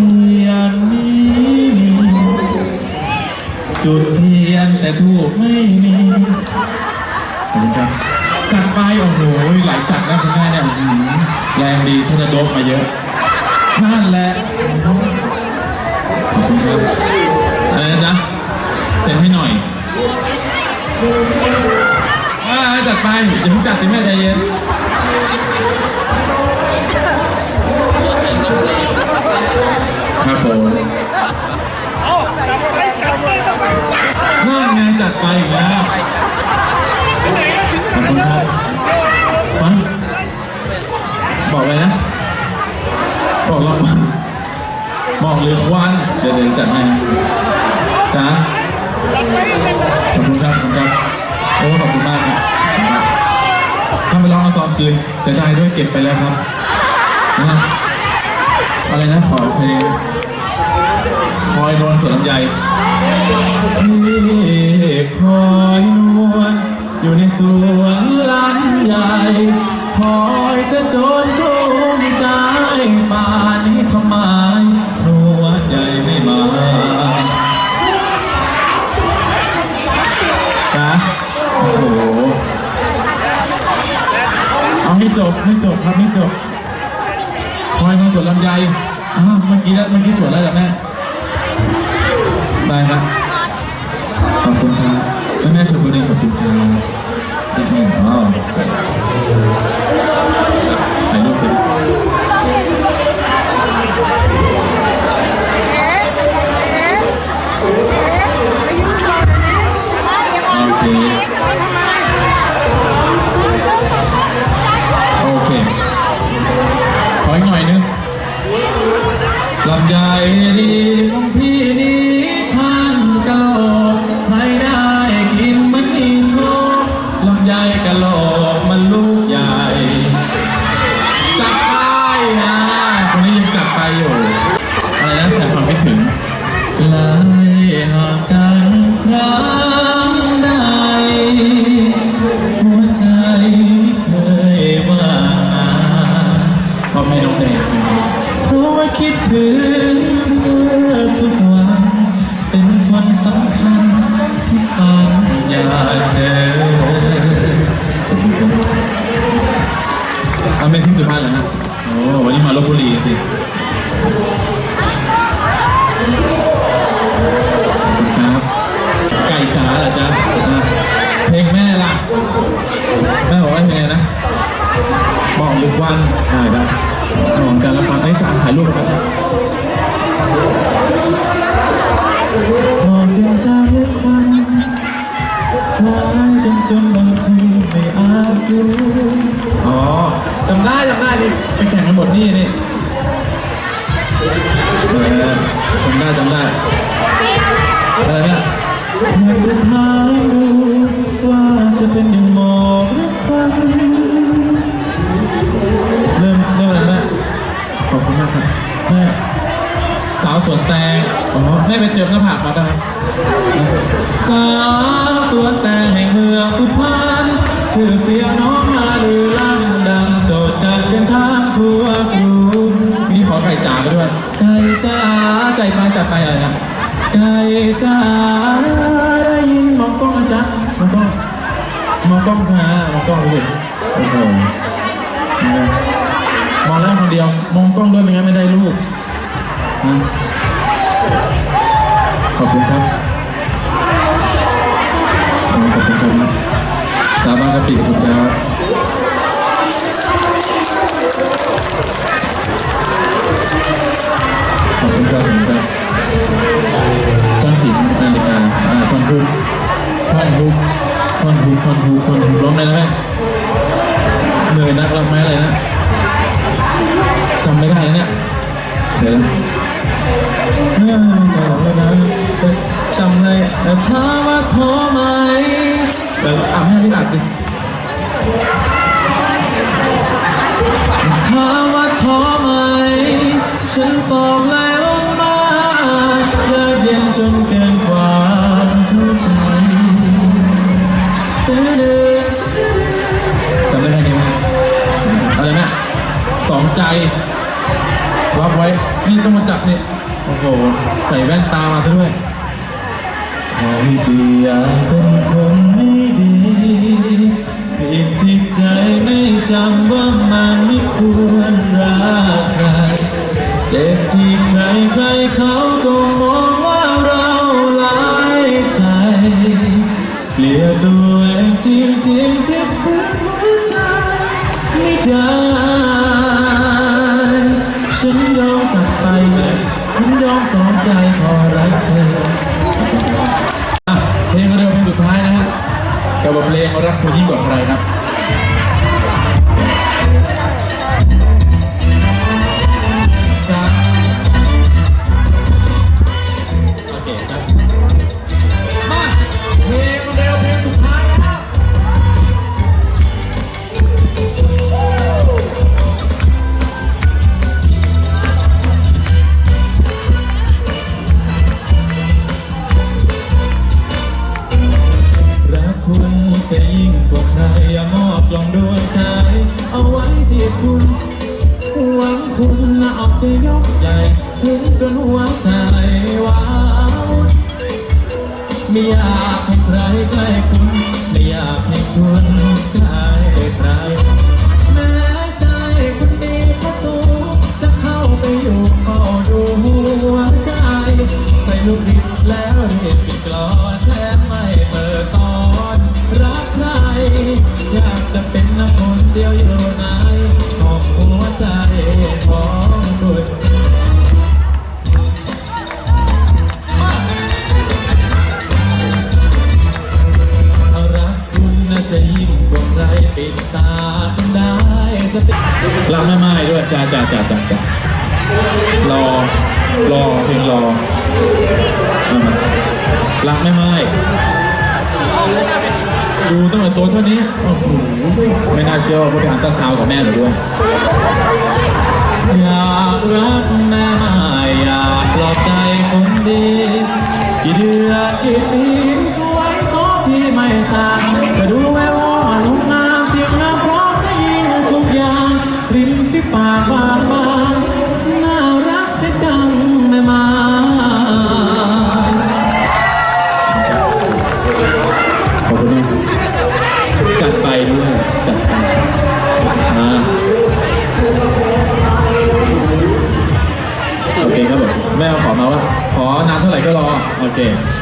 ทียนนี้มีจุดเทียนแต่ทูบไม่มีขอบคุณครับจัดไปโอ้โหหลายจัดนะคุณแม่เนี่ยอื้อหือแรงดีท่านจะโดบมาเยอะนั่นแหละขอบคุณครับอะไรนะจ๊ะเซ็นให้หน่อยอ่าจัดไปอย่าเพิ่งจัดสิแม่ใจเย็นครั ไปอีกแล้วขอบคุณครับฮะบอกเลยนะ บอกรางวัลบอกเลยควันเดี๋ยวเดี๋ยวจัดให้จ้าขอบคุณครับขอบคุณครับโอ้ขอบคุณมากครับถ้าไปลองมาซอมคืนเสียดายด้วยเก็บไปแล้วครับนะฮะอะไรนะขอเพลง คอยนวลสวนลำไยที่คอยนวลอยู่ในสวนลำไยคอยจะจนทุ่มใจป่านี้ทำไมนวลใหญ่ไม่มาจ้ะโอ้โหเอาให้จบให้จบครับให้จบคอยมาสวนลำไยอ้าวเมื่อกี้แล้วเมื่อกี้สวนแล้วเหรอแม่ ชื่อเสียงน้องมาลือลั่นดังโจดจัดเป็นทางทั่วกรุงมีขอไก่จ๋าไปด้วย ไก่จ๋าไก่ไปจัดไปอะไรนะไก่จ๋าได้ยินมองกล้องนะจ๊ะมองกล้องมองกล้องนะมองกล้องเลยโอ้โหมองแล้วคนเดียว มองกล้องด้วยไม่งั้นไม่ได้รูปนะขอบคุณครับ ติขอบคุณครับขอบคุณครับขอบคุณครับก้อนหินนาฬิกาอ่าท่อนฮุกท่อนฮุกท่อนฮุกท่อนฮุกท่อนฮุกร้องได้ไหมเหนื่อยนักร้องไหมอะไรนะจำไม่ได้แล้วเนี่ยเดี๋ยวนะเออจำไม่ได้แต่จำได้แต่ถามว่าโทรไหมเดี๋ยวอ่านให้ที่อัดดิ ฉันตอบแล้วมาเยือกเย็นจนเกินกว่าเข้าใจจำได้แค่นี้ไหมอะไรนะสองใจรับไว้ นี่ต้องมาจับนี่ โอ้โห ใส่แว่นตามาซะด้วยใครจะอยากเป็นคนไม่ดีผิดที่ใจไม่จำ Yeah. คุณหวังคุณนเอาเสียยกใหญ่คุณจนหัวใจว้าวไม่อยากให้ใครใกล้คุณไม่อยากให้คุณใกล้ใครแม้ใจคุณมีประตูจะเข้าไปอยู่ก็ดูหัวใจใส่ลูกดิบแล้วเรียกกลอนแทบไม่เปิดตอนรักใครอยากจะเป็นคนเดียวอยู่นาะ รักไม่ไม่ด้วยจ้าจ้าจ้าจ้าจ้ารอ รอเพลงรอรักไม่ไม่ดูตั้งแต่ตัวเท่านี้ โอ้โห ไม่น่าเชื่อว่าผู้การตาสาวกับแม่หนูด้วย Run, Rahman. out there.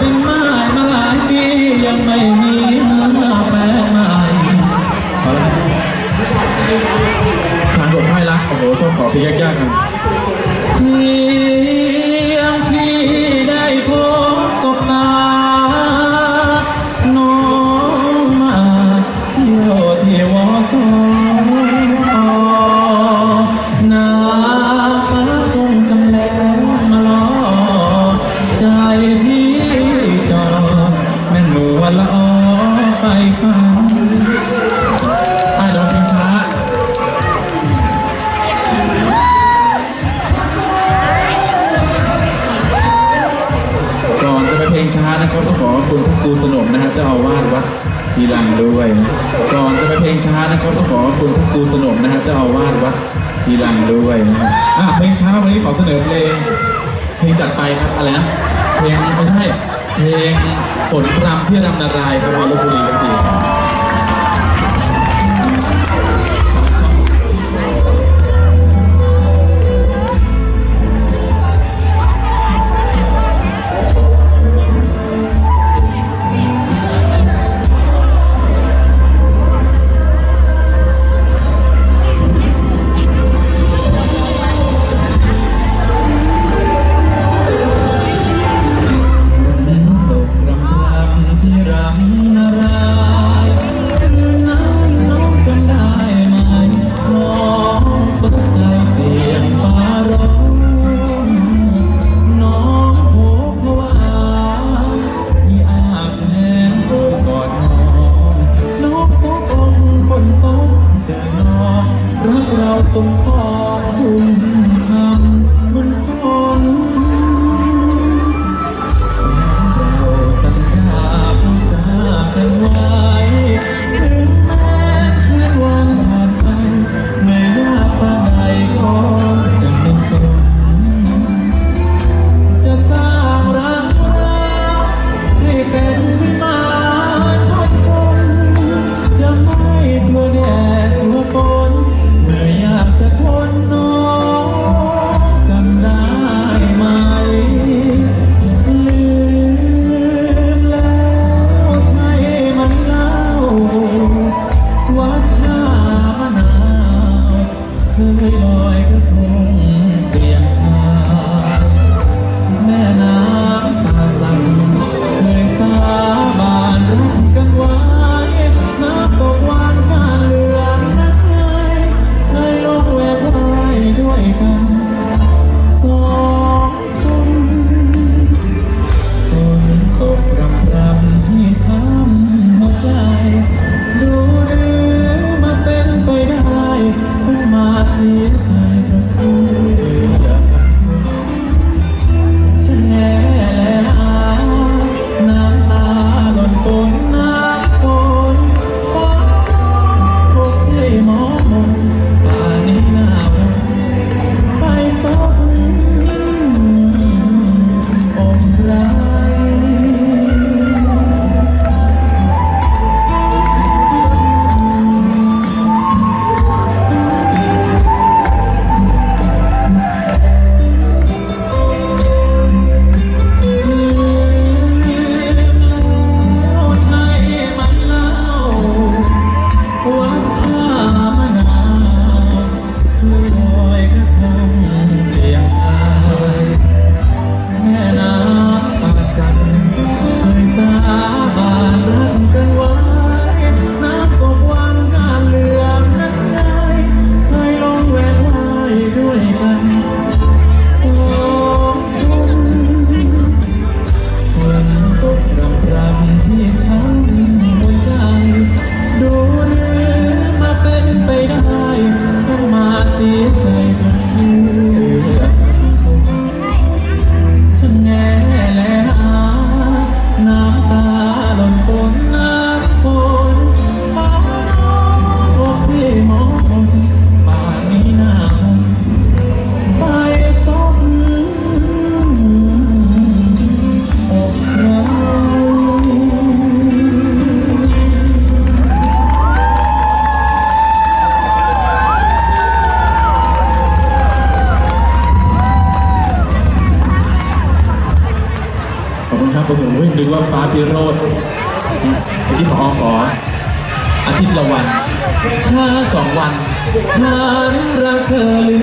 เป็นไม้มาหลายปียังไม่มีมาแปลใหม่ทางกให้รักโอ้โหชอบขอเพลงยากกันเพียงพี่ได้พบศพนาน้องมาเที่วเทวสอนนาคงจำแลงมาลอใจพี่ เพลงฝนพรำเพื่อนำนารายครับวาลบุรีกันที ฉันรักเธอหลื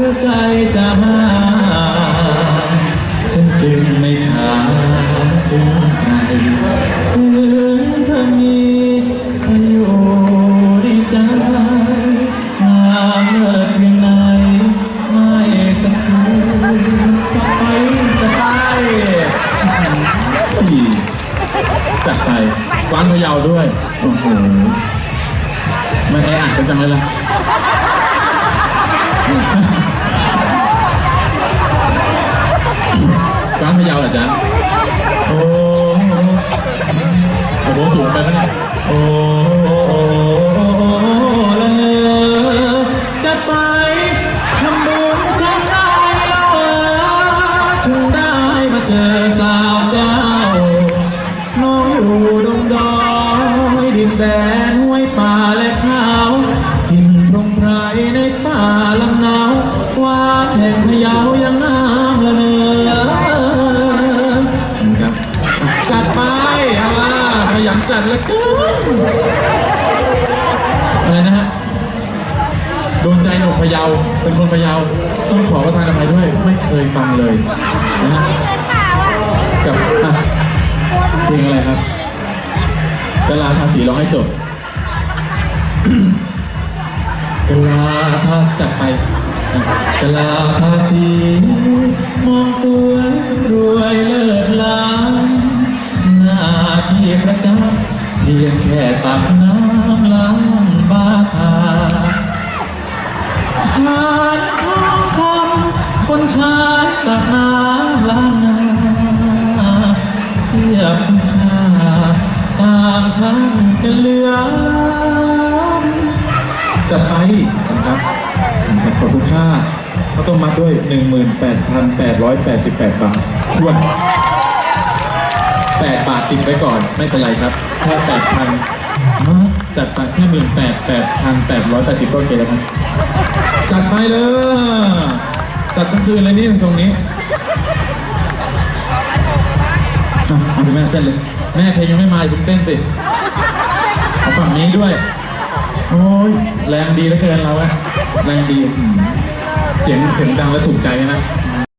อใจจะหาฉันจึงไม่ขาดถึงใครถึงเธอมีใครอยู่ในใจงามเลิศเพียงไหนไม่สักคืนจะไปจะไปอีจัดไปกวางพะเยาด้วย โอ้โห มันแออัดกันจังเลยล่ะ กวา คนพะเยาต้องขอประทานอภัยด้วยไม่เคยฟังเลยนะฮะกับอะเพลงอะไรครับกลาทาสีร้องให้จบกลาทาจัดไปอะกลาทาสีมองสวยรวยเลิศล้ำหน้าที่ประเจำเพียงแค่ตักน้ำล้างานทองคำคนชายตักน้ำล้างนาเทียบคุณค่าตามฉันกันเหลือล้ำจะไปนะครับขอบคุณค่าเขาต้องมาด้วย 18,888 บาททวน8บาทติดไว้ก่อน ไม่เป็นไรครับ แค่8,000จัดไปแค่18,880ก็โอเคแล้วครับ จัดไปเลยจัดทั้งคืนเลยนี่ตรงนี้เอาสิแม่เต้นเลย แม่เพลงยังไม่มาคุณเพิ่งเต้นสิเอาฝั่งนี้ด้วย โอ้ยแรงดีเหลือเกินเราอะแรงดี เสียงเสียงดังและถูกใจนะ